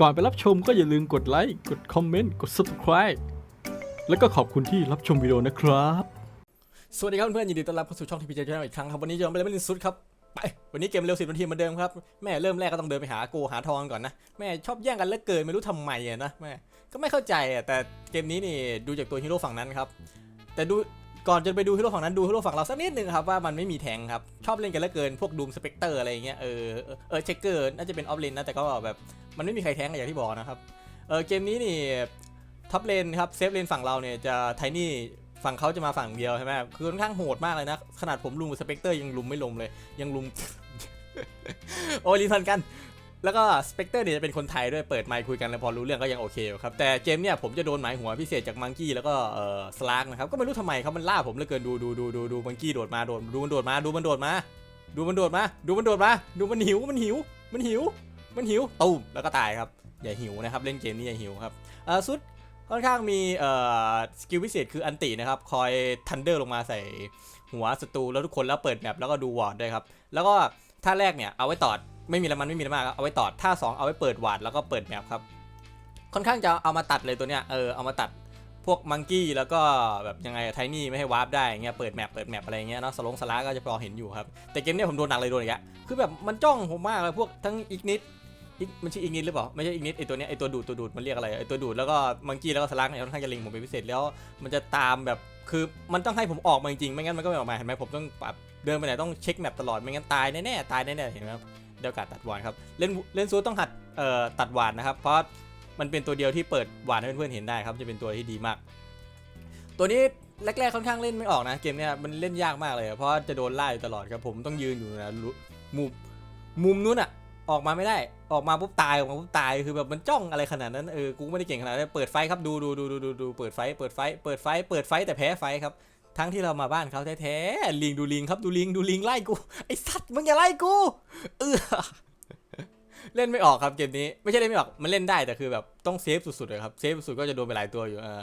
ก่อนไปรับชมก็อย่าลืมกดไลค์กดคอมเมนต์กด subscribe แล้วก็ขอบคุณที่รับชมวิดีโอนะครับ สวัสดีครับเพื่อนๆยินดีต้อนรับเข้าสู่ช่องทีพีเจชแนลอีกครั้งครับ วันนี้จะมาเล่นเป็นสุดครับไปวันนี้เกมเร็วสิบนาทีเหมือนเดิมครับ แม่เริ่มแรกก็ต้องเดินไปหาโกหาทองก่อนนะ แม่ชอบแย่งกันเหลือเกินไม่รู้ทำไมอะนะแม่ก็ไม่เข้าใจอะแต่เกมนี้นี่ดูจากตัวฮีโร่ฝั่งนั้นครับ แต่ดู ก่อนจะไปดูฮีโร่ฝั่งนั้นดูฮีโร่ฝั่งเราสักนิดนึงครับว่ามันไม่มีแทงครับ ชอบเล่นกันเหลือเกินพวกดูมสเปกเตอร์อะไรเงี้ยเออเออเช็คเกอร์น่าจะเป็นออฟเลนนะแต่ก็แบบมันไม่มีใครแทงอย่างที่บอกนะครับเออเกมนี้นี่ท็อปเลนครับเซฟเลนฝั่งเราเนี่ยจะไทนี่ฝั่งเขาจะมาฝั่งเดียวใช่ไหมคือค่อนข้างโหดมากเลยนะ ขนาดผมลุมสเปกเตอร์ยังลุมไม่ลงเลย ยังลุม โอ้ยรีทันกัน แล้วก็สเปกเตอร์เนี่ยจะเป็นคนไทยด้วยเปิดไมค์คุยกันแล้วพอรู้เรื่องก็ยังโอเคอยู่ครับแต่เกมเนี่ยผมจะโดนหมายหัวพิเศษจากมังกี้แล้วก็เอ่อสลากนะครับก็ไม่รู้ทำไมครับมันล่าผมเหลือเกินดูดูดูดูดูมังกี้โดดมาโดดดูมันโดดมาดูมันโดดมา ดูมันโดดมาดูมันโดดมาดูมันหิวมันหิว มันหิว มันหิวตูมแล้วก็ตายครับอย่าหิวนะครับเล่นเกมนี้อย่าหิวครับเอ่อสุดค่อนข้างมีเอ่อสกิลพิเศษคืออันตินะครับคอยทันเดอร์ลงมาใส่หัวศัตรูแล้วทุกคนแล้วเปิดแมปแล้วก็ดูวอร์ดด้วยครับแล้วก็ท่าแรกเนี่ยเอาไว้ตอด ไม่มีละมันไม่มีละมากเอาไว้ตอดท่าสองเอาไว้เปิดวาร์ดแล้วก็เปิดแมปครับ ค่อนข้างจะเอามาตัดเลยตัวเนี้ยเออเอามาตัดพวกมังกี้แล้วก็แบบยังไงไทนี่ไม่ให้วาร์ปได้เงี้ยเปิดแมปเปิดแมปอะไรเงี้ยเนาะสลงสลาก็จะพอเห็นอยู่ครับ แต่เกมเนี้ยผมโดนหนักเลยโดนอีกแล้วคือแบบมันจ้องผมมากเลยพวกทั้งอีกนิดอีกมันชื่ออีกนิดหรือเปล่าไม่ใช่อีกนิดไอตัวเนี้ยไอตัวดูดตัวดูดมันเรียกอะไรไอตัวดูดแล้วก็มังกี้แล้วก็สลักเนี่ยค่อนข้างจะเล็งผมเป็นพิเศษแล้วมันจะตามแบบคือมันต้องให้ผมออกมาจริงๆไม่งั้นมันก็ไม่ออกมาเห็นไหมผมต้องปรับเดินไปไหนต้องเช็คแมปตลอดไม่งั้นตายแน่ๆตายแน่ๆเห็นไหมครับ เดียวกัดตัดหวานครับ เล่นเล่นซูต้องหัดเอ่อตัดหวานนะครับ เพราะมันเป็นตัวเดียวที่เปิดหวานให้เพื่อนๆเห็นได้ครับ จะเป็นตัวที่ดีมาก ตัวนี้แรกๆค่อนข้างเล่นไม่ออกนะเกมเนี้ยมันเล่นยากมากเลย เพราะจะโดนไล่ตลอดครับผมต้องยืนอยู่นะมุมมุมนู้นอะออกมาไม่ได้ออกมาปุ๊บตายออกมาปุ๊บตายคือแบบมันจ้องอะไรขนาดนั้นเออกูไม่ได้เก่งขนาดนั้นเปิดไฟครับดูดูดูดูดูดูเปิดไฟเปิดไฟเปิดไฟเปิดไฟแต่แพ้ไฟครับ ทั้งที่เรามาบ้านเขาแท้ๆลิงดูลิงครับดูลิงดูลิงไล่กูไอสัตว์มึงอย่าไล่กูเออเล่นไม่ออกครับเกมนี้ไม่ใช่เล่นไม่ออกมันเล่นได้แต่คือแบบต้องเซฟสุดๆเลยครับเซฟสุดๆก็จะโดนไปหลายตัวอยู่เออ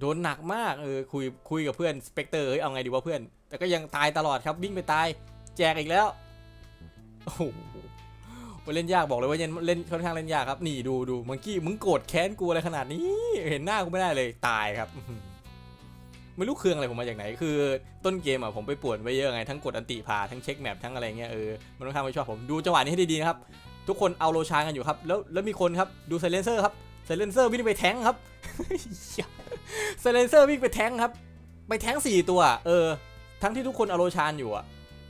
โดนหนักมากเออคุยคุยกับเพื่อนสเปกเตอร์เฮ้ยเอาไงดีวะเพื่อน แต่ก็ยังตายตลอดครับวิ่งไปตาย แจกอีกแล้วโอ้โหเล่นยากบอกเลยว่าเล่นเล่นค่อนข้างเล่นยากครับนี่ดูดูมังกี้มึงโกรธแค้นกูอะไรขนาดนี้ เห็นหน้ากูไม่ได้เลยตายครับ ไม่รู้เครื่องอะไรผมมาจากไหน คือต้นเกมอะผมไปปวนไว้เยอะไง ทั้งกดอันติพาทั้งเช็คแมปทั้งอะไรเงี้ยเออมันค่อนข้างไม่ชอบผมดูจังหวะนี้ให้ดีๆนะครับ ทุกคนเอาโลชานกันอยู่ครับ แล้วแล้วมีคนครับดูไซเลนเซอร์ครับไซเลนเซอร์วิ่งไปแทงครับไซเลนเซอร์วิ่งไปแทงครับ ไปแทงสี่ตัว เออ ทั้งที่ทุกคนเอาโลชานอยู่อะ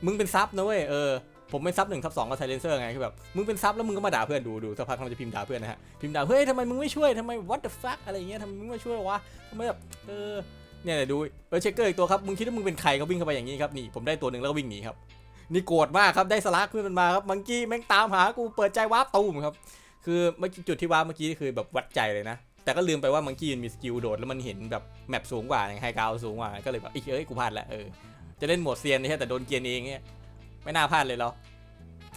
มึงเป็นซับนะเว้ยเออผมเป็นซับหนึ่งทับสองกับไซเลนเซอร์ไงคือแบบมึงเป็นซับแล้วมึงก็มาด่าเพื่อนดูดูสักพักมันจะพิมพ์ด่าเพื่อนนะฮะพิมพ์ด่าเฮ้ยทำไมมึงไม่ช่วยทำไม what the fuck อะไรเงี้ยทำไมมึงไม่ช่วยวะทำไมแบบเออ เนี่ยดูเออเชคเกอร์อีกตัวครับมึงคิดว่ามึงเป็นใครก็วิ่งเข้าไปอย่างนี้ครับนี่ผมได้ตัวหนึ่งแล้วก็วิ่งหนีครับนี่โกรธมากครับได้สลักเพื่อนมันมาครับมังกี้แม่งตามหากูเปิดใจวาร์ปตูมครับคือเมื่อกี้จุดที่วาร์ปเมื่อกี้คือแบบวัดใจเลยนะแต่ก็ลืมไปว่ามังกี้มันมีสกิลโดดแล้วมันเห็นแบบแมปสูงกว่าไฮกราวสูงกว่าก็เลยแบบอีกเอ้ยกูพลาดละเออจะเล่นโหมดเซียนใช่แต่โดนเกียนเองเนี่ยไม่น่าพลาดเลยเรา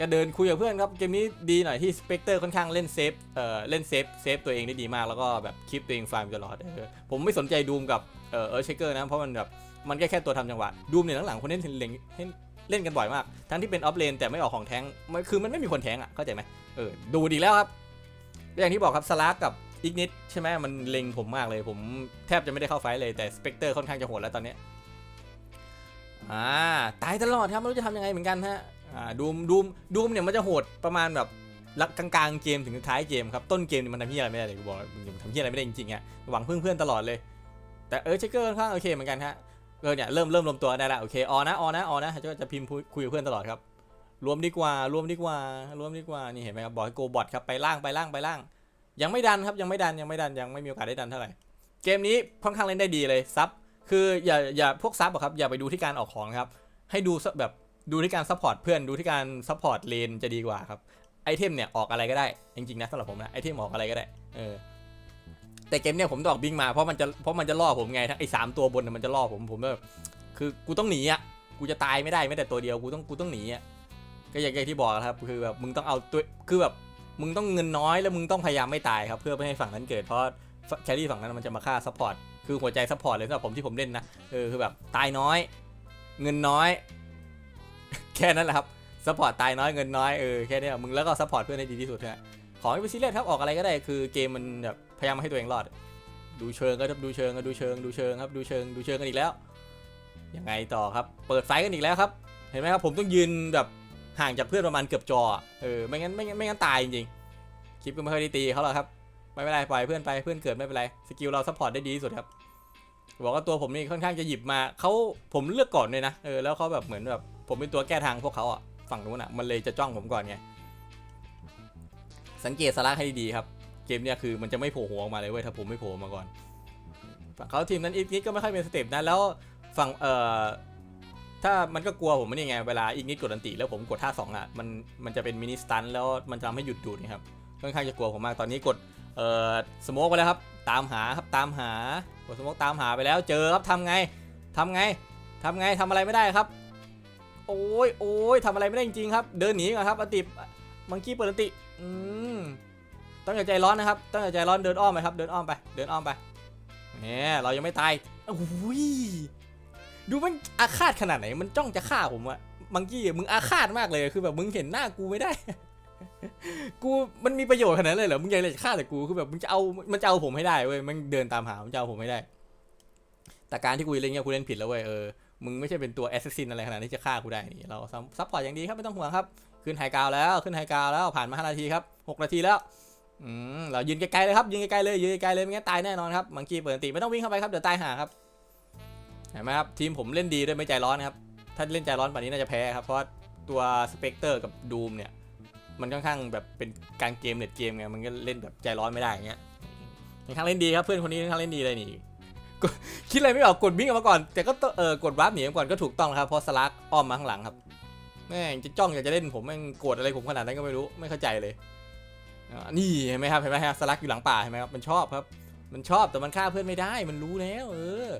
ก็เดินคุยกับเพื่อนครับเกมนี้ดีหน่อยที่สเปกเตอร์ค่อนข้างเล่นเซฟเอ่อเล่นเซฟเซฟตัวเองได้ดีมากแล้วก็แบบคลิปตัวเองฟาร์มตลอดเออผมไม่สนใจดูมกับ เออเออเชคเกอร์นะเพราะมันแบบมันแค่แค่ตัวทำจังหวะดูมเนี่ยหลังๆคนเล่นเล่นเล่นเล่นกันบ่อยมาก ทั้งที่เป็นออฟเลนแต่ไม่ออกของแทงค์มันคือมันไม่มีคนแทงอะเข้าใจไหมเออดูดีแล้วครับอย่างที่บอกครับสลากกับอีกนิดใช่ไหมมันเล็งผมมากเลย ผมแทบจะไม่ได้เข้าไฟเลยแต่สเปกเตอร์ค่อนข้างจะโหดแล้วตอนนี้อ่าตายตลอดครับไม่รู้จะทำยังไงเหมือนกันฮะอ่าดูมดูมดูมเนี่ยมันจะโหดประมาณแบบลักกลางๆเกมถึงท้ายเกมครับต้นเกมเนี่ยมันทำเฮียอะไรไม่ได้เลยกูบอกมึงทำเฮียอะไรไม่ได้จริงๆอะหวังพึ่งเพื่อนตลอดเลย แต่เออเชคเกอร์ค่อนข้างโอเคเหมือนกันฮะเออเนี่ยเริ่มเริ่มรวมตัวได้ละโอเคออนะออนะออนะจะจะพิมพ์คุยกับเพื่อนตลอดครับรวมดีกว่ารวมดีกว่ารวมดีกว่านี่เห็นไหมครับบอกให้โกบอทครับไปล่างไปล่างไปล่าง ยังไม่ดันครับยังไม่ดันยังไม่ดันยังไม่มีโอกาสได้ดันเท่าไหร่เกมนี้ค่อนข้างเล่นได้ดีเลยซับคืออย่าอย่าพวกซับอะครับอย่าไปดูที่การออกของครับให้ดูแบบดูที่การซัพพอร์ตเพื่อนดูที่การซัพพอร์ตเลนจะดีกว่าครับไอเทมเนี่ยออกอะไรก็ได้จริงๆนะสำหรับผมนะไอเทมออกอะไรก็ได้เออ แต่เกมเนี่ยผมต้องออกบิงมาเพราะมันจะเพราะมันจะล่อผมไงทั้งไอสามตัวบนน่ะมันจะล่อผมผมแบบคือกูต้องหนีอะกูจะตายไม่ได้แม้แต่ตัวเดียวกูต้องกูต้องหนีอะก็อย่างที่บอกครับคือแบบมึงต้องเอาตัวคือแบบมึงต้องเงินน้อยแล้วมึงต้องพยายามไม่ตายครับเพื่อไม่ให้ฝั่งนั้นเกิดเพราะแครี่ฝั่งนั้นมันจะมาฆ่าซัพพอร์ตคือหัวใจซัพพอร์ตเลยสำหรับผมที่ผมเล่นนะเออคือแบบตายน้อย เงินน้อย แค่นั้นแหละครับซัพพอร์ตตายน้อยเงินน้อยเออแค่นี้มึงแล้วก็ซัพพอร์ตเพื่อนให้ดีที่สุดฮะขอไม่ไปซีเรียสครับออกอะไรก็ได้คือเกมมันแบบ พยายามให้ตัวเองรอด ดูเชิงก็ครับดูเชิงก็ดูเชิงดูเชิงครับดูเชิงดูเชิงกันอีกแล้วยังไงต่อครับ เปิดไฟกันอีกแล้วครับ เห็นไหมครับผมต้องยืนแบบห่างจากเพื่อนประมาณเกือบจอเออไม่งั้นไม่งั้นไม่งั้นตายจริงๆคลิปก็ไม่ค่อยได้ตีเขาหรอกครับไม่เป็นไรปล่อยเพื่อนไปเพื่อนเกิดไม่เป็นไรสกิลเราซัพพอร์ตได้ดีที่สุดครับบอกว่าตัวผมนี่ค่อนข้างจะหยิบมาเขาผมเลือกก่อนเลยนะเออแล้วเขาแบบเหมือนแบบผมเป็นตัวแก้ทางพวกเขาอะฝั่งนู้นอะมันเลยจะจ้องผมก่อนไงสังเกตสาระให้ดีครับ เกมเนี่ยคือมันจะไม่โผล่หัวออกมาเลยเว้ยถ้าผมไม่โผล่มาก่อนฝั่งเขาทีมนั้นอีกนิดก็ไม่ค่อยเป็นสเต็ปนะแล้วฝั่งเอ่อถ้ามันก็กลัวผมนี่ไงเวลาอีกนิดกดอันติแล้วผมกดท่าสองอะมันมันจะเป็นมินิสตันแล้วมันจะทำให้หยุดดูดนะครับค่อนข้างจะกลัวผมมากตอนนี้กดเอ่อสโมกไปแล้วครับตามหาครับตามหากดสโมกตามหาไปแล้วเจอครับทำไงทำไงทำไงทำอะไรไม่ได้ครับ โอ้ยโอ้ยทำอะไรไม่ได้จริงๆครับ เดินหนีก่อนครับอันติมังกี้เปิดอันติอืม ต้องอย่าใจร้อนนะครับต้องอย่าใจร้อนเดินอ้อมไปครับ เดินอ้อมไป เดินอ้อมไปเนี่ยเรายังไม่ตายโอ้ยดูมันอาฆาตขนาดไหน มันจ้องจะฆ่าผมอะมังกี้มึงอาฆาตมากเลยคือแบบมึงเห็นหน้ากูไม่ได้ กูมันมีประโยชน์ขนาดเลยเหรอมึงยังจะฆ่าแต่กูคือแบบมึงจะเอามันจะเอาผมให้ได้เว้ยมันเดินตามหามันจะเอาผมให้ได้ แต่การที่กูเล่นเงี้ยกูเล่นผิดแล้วเว้ยเออมึงไม่ใช่เป็นตัวแอสซัสซินอะไรขนาดที่จะฆ่ากูได้นี่เราซัพพอร์ตอย่างดีครับไม่ต้องห่วงครับขึ้นไฮกราวด์แล้วขึ้นไฮกราวด์แล้วผ่านมา5นาทีครับ6นาทีแล้ว อืมเรายืนไกลๆเลยครับยืนไกลๆเลยยืนไกลๆเลยไม่งั้นตายแน่นอนครับมังกี้เปิดติไม่ต้องวิ่งเข้าไปครับเดี๋ยวตายห่าครับเห็นไหมครับทีมผมเล่นดีด้วยไม่ใจร้อนนะครับถ้าเล่นใจร้อนป่านนี้น่าจะแพ้ครับเพราะตัวสเปกเตอร์กับดูมเนี่ยมันค่อนข้างแบบเป็นการเกมเน็ตเกมไงมันก็เล่นแบบใจร้อนไม่ได้อย่างเงี้ยค่อนข้างเล่นดีครับเพื่อนคนนี้ค่อนข้างเล่นดีเลยนี่คิดอะไรไม่ออกกดวิ่งออกมาก่อน แต่ก็ต้องเออกดวาร์ปหนีมาก่อนก็ถูกต้องครับเพราะสลักอ้อมมาข้างหลังครับแม่งจะจ้องอยากจะเล่นผมแม่งโกรธอะไรผมขนาดนั้นก็ไม่รู้ไม่เข้าใจเลย อ่านี่เห็นไหมครับเห็นไหมฮะสลักอยู่หลังป่าเห็นไหมครับมันชอบครับ มันชอบแต่มันฆ่าเพื่อนไม่ได้ มันรู้แล้ว เออ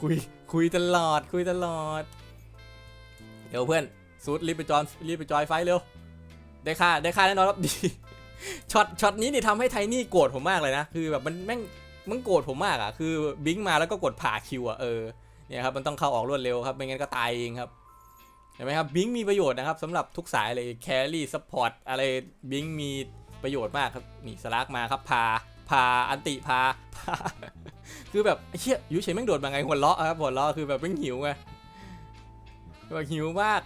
คุยคุยตลอดคุยตลอด เดี๋ยวเพื่อนซูดรีบไปจอนรีบไปจอยไฟเร็วได้ค่าได้ค่าแน่นอนครับดีช็อตช็อตนี้นี่ทำให้ไทนี่โกรธผมมากเลยนะ คือแบบมันแม่งมันโกรธผมมากอะคือบิงมาแล้วก็กดผ่าคิวอะเออเนี่ยครับมันต้องเข้าออกรวดเร็วครับไม่งั้นก็ตายเองครับ เห็นไหมครับบิงมีประโยชน์นะครับสำหรับทุกสายเลยแครี่ซัพพอร์ตอะไรบิงมีประโยชน์มากครับนี่สลักมาครับพาพาอันติพาพาคือแบบอ้เชี่ยยูเฉยแม่งโดดมาไงหัวเราะครับหัวเราะคือแบบแม่งหิวไงแบบหิวมาก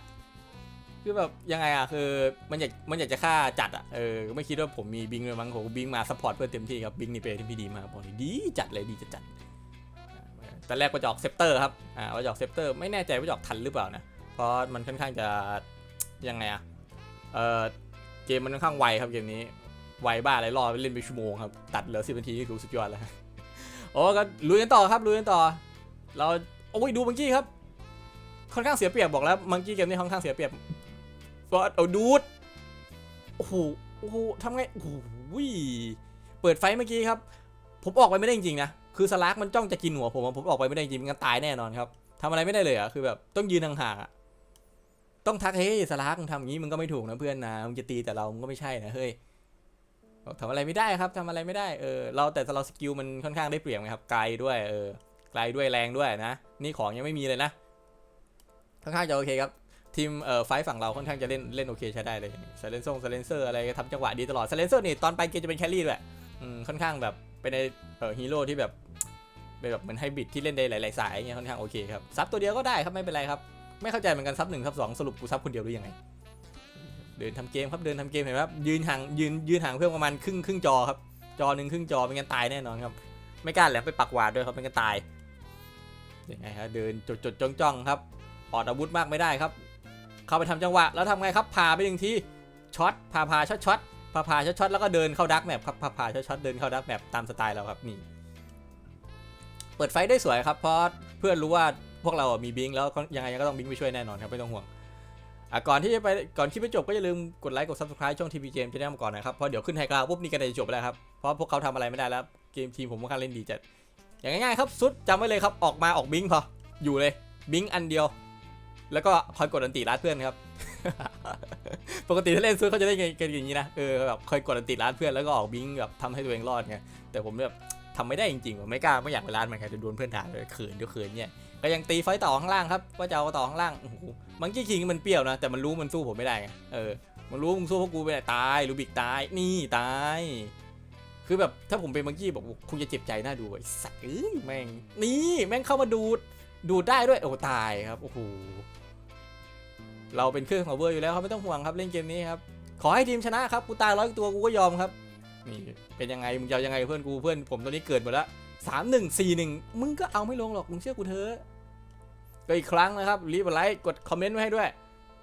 คือแบบยังไงอะคือมันอยากมันอยากจะฆ่าจัดอะเออไม่คิดว่าผมมีบิงเลยมั้งผมบิงมาซัพพอร์ตเพื่อนเต็มที่ครับบิงนี่เป็นที่พี่ดีมากบอกเลยดีจัดเลยดีจะจัดแต่แรกว่าจะออกเซปเตอร์ครับอ่าว่าจะออกเซปเตอร์ไม่แน่ใจว่าจะออกทันหรือเปล่านะ เพราะมันค่อนข้างจะยังไงอะเออเกมมันค่อนข้างไวครับเกมนี้ ไวบ้าอะไรรอไปเล่นไปชั่วโมงครับ ตัดเหลือสิบนาทีนี่รู้สุดยอดแล้วโอ้ก็ลุยกันต่อครับลุยกันต่อ เราโอ้ยดูมังกี้ครับ ค่อนข้างเสียเปรียบบอกแล้วมังกี้เกมนี้ค่อนข้างเสียเปรียบฟอสเอาดูดโอ้โหโอ้โหทำไงโอ้โหเปิดไฟเมื่อกี้ครับ ผมออกไปไม่ได้จริงๆนะคือสลากมันจ้องจะกินหัวผมผมออกไปไม่ได้จริงมันตายแน่นอนครับทำอะไรไม่ได้เลยอะคือแบบต้องยืนห่างๆอะ ต้องทักเฮ้ยสลากมึงทำอย่างนี้มึงก็ไม่ถูกนะเพื่อนนะมึงจะตีแต่เรามึงก็ไม่ใช่นะเฮ้ยทำอะไรไม่ได้ครับทำอะไรไม่ได้เออเราแต่เราสกิลมันค่อนข้างได้เปรียบไงครับไกลด้วยเออไกลด้วยแรงด้วยนะ นี่ของยังไม่มีเลยนะค่อนข้างจะโอเคครับทีมเอ่อไฟท์ฝั่งเราค่อนข้างจะเล่นเล่นโอเคใช้ได้เลยซเลนซ่งซเลนเซอร์อะไรก็ทำจังหวะดีตลอดซเลนเซอร์นี่ตอนไปเกมจะเป็นแครี่ด้วยอืมค่อนข้างแบบเป็นในเอ่อฮีโร่ที่แบบเป็นแบบเหมือนไฮบริดที่เล่นได้หลายๆสายเงี้ยค่อนข้างโอเคครับซับตัวเดียวก็ได้ครับไม่เป็นไรครับ ไม่เข้าใจเหมือนกันซับหนึ่งซับสองสรุปกูซับคนเดียวหรือยังไง เดินทำเกมครับเดินทำเกมเห็นไหมครับยืนห่างยืนยืนห่างเพื่อนประมาณครึ่งครึ่งจอครับ จอหนึ่งครึ่งจอไม่งั้นตายแน่นอนครับ ไม่กล้าแหลมไปปักหวาดด้วยครับไม่งั้นตายยังไงครับเดินจดจดจ้องจ้องครับออดอาวุธมากไม่ได้ครับ เข้าไปทำจังหวะแล้วทำไงครับพาไปหนึ่งทีช็อตพาพาช็อตช็อตพาพาช็อตช็อตแล้วก็เดินเข้าดักแมปครับพาพาช็อตช็อตเดินเข้าดักแมปตามสไตล์เราครับนี่เปิดไฟได้สวยครับเพราะเพื่อนรู้ว่า พวกเราอะมีบิงแล้วยังไงก็ต้องบิงไปช่วยแน่นอนครับไม่ต้องห่วงอะก่อนที่จะไปก่อนคลิปไปจบก็อย่าลืมกดไลค์กด subscribe ช่องทีวีเกมจะได้มาก่อนนะครับเพราะเดี๋ยวขึ้นไฮกราวปุ๊บนี่กันจะจบไปแล้วครับเพราะพวกเขาทำอะไรไม่ได้แล้วเกมทีมผมค่อนข้างเล่นดีจัดอย่างง่ายๆครับสุดจำไว้เลยครับออกมาออกบิงพออยู่เลยบิงอันเดียว แล้วก็คอยกดอันติรัดเพื่อนครับปกติถ้าเล่นซุดเขาจะได้กันอย่างนี้นะเออแบบคอยกดอันติรัดเพื่อนแล้วก็ออกบิงแบบทำให้ตัวเองรอดไงแต่ผมแบบ ทำไม่ได้จริงๆวะไม่กล้าไม่อยากไปร้านมันครับจะโดนเพื่อนด่าเลยเขินเดี๋ยวเขินเนี่ยก็ยังตีไฟต่อข้างล่างครับว่าจะเอาต่อข้างล่างโอ้โหมังกี้คิงมันเปรี้ยวนะ แต่มันรู้มันสู้ผมไม่ได้ไงเออมันรู้มึงสู้พวกกูไปไหนตายลูบิกตายนี่ตายคือแบบถ้าผมเป็นมังกี้บอกคงจะเจ็บใจน่าดูไอ้สัตว์เอ้ยแม่งนี่แม่งเข้ามาดูดดูดได้ด้วยโอ้ตายครับโอ้โหเราเป็นเครื่องของเวอร์อยู่แล้วครับไม่ต้องห่วงครับเล่นเกมนี้ครับขอให้ทีมชนะครับกูตายร้อยตัวกูก็ยอมครับ นี่เป็นยังไงมึงจะยังไงเพื่อนกูเพื่อนผมตอนนี้เกิดหมดล้วสามหนึ่งสี่หนึ่งมึงก็เอาไม่ลงหรอกมึงเชื่อกูเถอะก็อีกครั้งนะครับรีบไลค์กดคอมเมนต์ไว้ให้ด้วย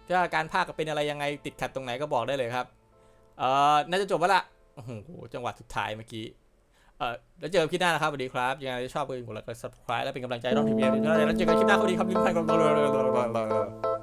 ถ้าการภาคเป็นอะไรยังไงติดขัดตรงไหนก็บอกได้เลยครับเอ่อน่าจะจบแล้วล่ะโอ้โหจังหวะสุดท้ายเมื่อกี้เอ่อแล้วเจอกันคลิปหน้านะครับสวัสดีครับยังไงชอบก็อย่าลืมกดไลค์กด subscribe และเป็นกำลังใจให้น้องทีมเอ็มด้วยแล้วเจอกันคลิปหน้าสวัสดีครับยิ้มให้กัน